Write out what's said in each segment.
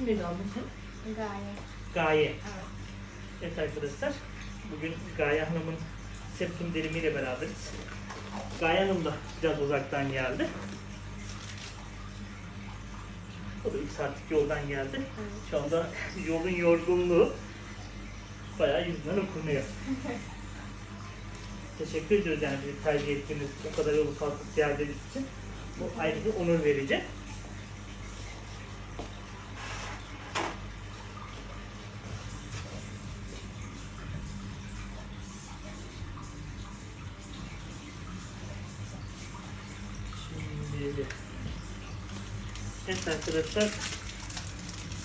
İsim neydi abla senin? Gaye. Gaye. Evet. Evet arkadaşlar, bugün Gaye Hanım'ın septum dilimiyle beraberiz. Gaye Hanım da biraz uzaktan geldi. O da 3 saatlik yoldan geldi. Şu anda yolun yorgunluğu bayağı yüzünden okunuyor. Teşekkür ediyoruz yani bizi tercih ettiğiniz, o kadar yolu kalkıp geldiğiniz için. Bu ayrı bir onur verici. Şimdi Evet arkadaşlar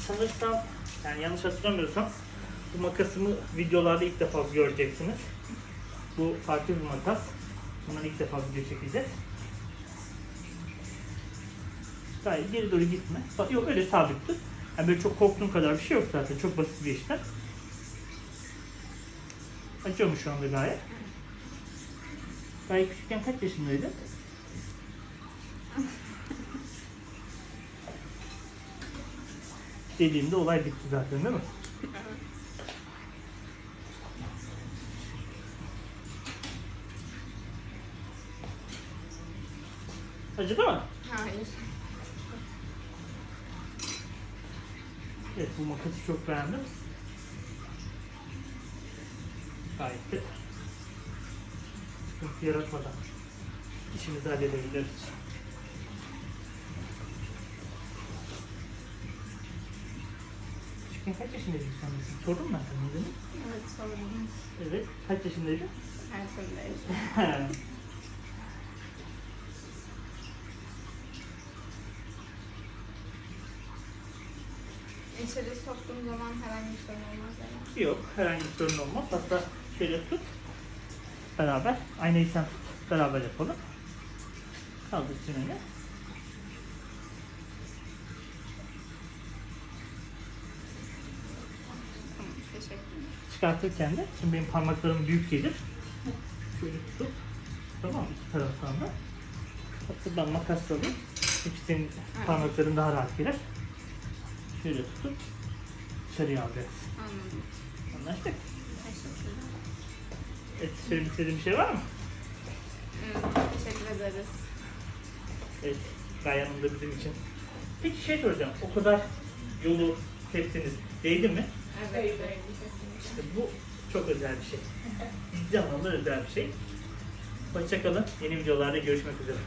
sanırsam yani yanlış hatırlamıyorsam bu makasımı videolarda ilk defa göreceksiniz. Bu farklı bir makas. Bundan ilk defa video çekeceğiz. Gayet geri doğru gitme. Bak yok öyle sabittir. Yani böyle çok korktuğum kadar bir şey yok zaten. Çok basit bir işlem. Acıyor mu şu anda gayet? Gayet küçükken kaç yaşındaydın? Dediğimde olay bitti zaten değil mi? Acıdı mı? Hayır. Evet bu makası çok beğendim. Gayet de sıkıntı yaratmadan işimizi halledebiliriz. Küçükken kaç yaşındaydın sen? ben sana değil mi? Evet sordum. Evet. Kaç yaşındaydın? Her türlü. İçeri soktuğum zaman herhangi bir sorun olmaz yani. Yok. Herhangi bir sorun olmaz. Hatta şöyle tut. Beraber. Aynayı sen tut. Beraber yapalım. Kaldır çeneni. Tamam teşekkür ederim. çıkartırken de şimdi benim parmaklarım büyük gelir. Şöyle tutup tamam mı? iki taraftan da. Hatta ben makas alayım. Çünkü senin parmakların daha rahat girer. Şöyle tutup dışarıya alacağız. Anladım. Anlaştık. Teşekkürler. Evet, söylemek istediğin bir şey var mı? Evet, teşekkür ederiz. Evet, Gaye Hanım da bizim için. Peki şey soracağım, o kadar yolu tepsiniz değdi mi? İşte bu çok özel bir şey. Ciddi anlamda özel bir şey. Hoşçakalın, yeni videolarda görüşmek üzere.